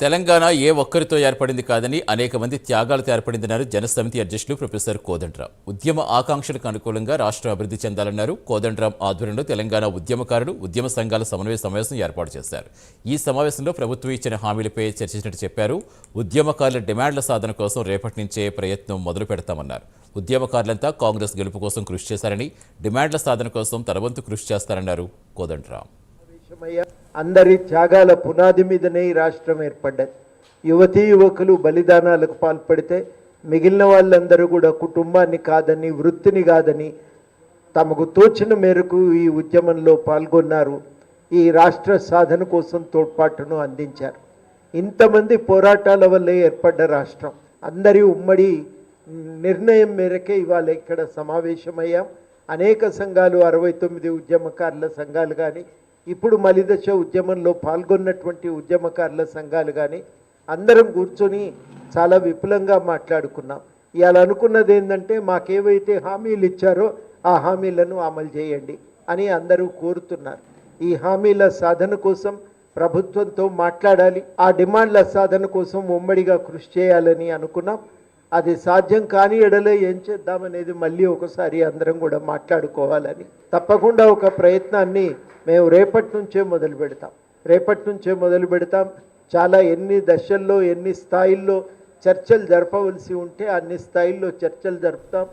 తెలంగాణ ఏ ఒక్కరితో ఏర్పడింది కాదని అనేక మంది త్యాగాలతో ఏర్పడిందన్నారు. జనసమితి అధ్యక్షులు ప్రొఫెసర్ కోదండరాం ఉద్యమ ఆకాంక్షలకు అనుకూలంగా రాష్ట్రం అభివృద్ధి చెందాలన్నారు. కోదండరాం ఆధ్వర్యంలో తెలంగాణ ఉద్యమకారులు ఉద్యమ సంఘాల సమన్వయ సమావేశం ఏర్పాటు చేశారు. ఈ సమావేశంలో ప్రభుత్వం ఇచ్చిన హామీలపై చర్చించినట్టు చెప్పారు. ఉద్యమకారుల డిమాండ్ల సాధన కోసం రేపటి నుంచే ప్రయత్నం మొదలు పెడతామన్నారు. ఉద్యమకారులంతా కాంగ్రెస్ గెలుపు కోసం కృషి చేశారని డిమాండ్ల సాధన కోసం తనవంతు కృషి చేస్తారన్నారు కోదండరాం విషమయ్య అందరి త్యాగాల పునాది మీదనే ఈ రాష్ట్రం ఏర్పడ్డది. యువతీ యువకులు బలిదానాలకు పాల్పడితే మిగిలిన వాళ్ళందరూ కూడా కుటుంబాన్ని కాదని వృత్తిని కాదని తమకు తోచిన మేరకు ఈ ఉద్యమంలో పాల్గొన్నారు. ఈ రాష్ట్ర సాధన కోసం తోడ్పాటును అందించారు. ఇంతమంది పోరాటాల వల్లే ఏర్పడ్డ రాష్ట్రం. అందరి ఉమ్మడి నిర్ణయం మేరకే ఇవాళ ఇక్కడ సమావేశమయ్యాం. అనేక సంఘాలు అరవై తొమ్మిది ఉద్యమకారుల సంఘాలు కానీ ఇప్పుడు మలిదశ ఉద్యమంలో పాల్గొన్నటువంటి ఉద్యమకారుల సంఘాలు కానీ అందరం కూర్చొని చాలా విపులంగా మాట్లాడుకున్నాం. ఇవాళ అనుకున్నది ఏంటంటే మాకేవైతే హామీలు ఇచ్చారో ఆ హామీలను అమలు చేయండి అని అందరూ కోరుతున్నారు. ఈ హామీల సాధన కోసం ప్రభుత్వంతో మాట్లాడాలి ఆ డిమాండ్ల సాధన కోసం ఉమ్మడిగా కృషి చేయాలని అనుకున్నాం. అది సాధ్యం కాని ఎడలో ఏం చేద్దామనేది మళ్ళీ ఒకసారి అందరం కూడా మాట్లాడుకోవాలని తప్పకుండా ఒక ప్రయత్నాన్ని మేము రేపటి నుంచే మొదలు పెడతాం. రేపటి నుంచే మొదలు పెడతాం. చాలా ఎన్ని దశల్లో ఎన్ని స్థాయిల్లో చర్చలు జరపవలసి ఉంటే అన్ని స్థాయిల్లో చర్చలు జరుపుతాం.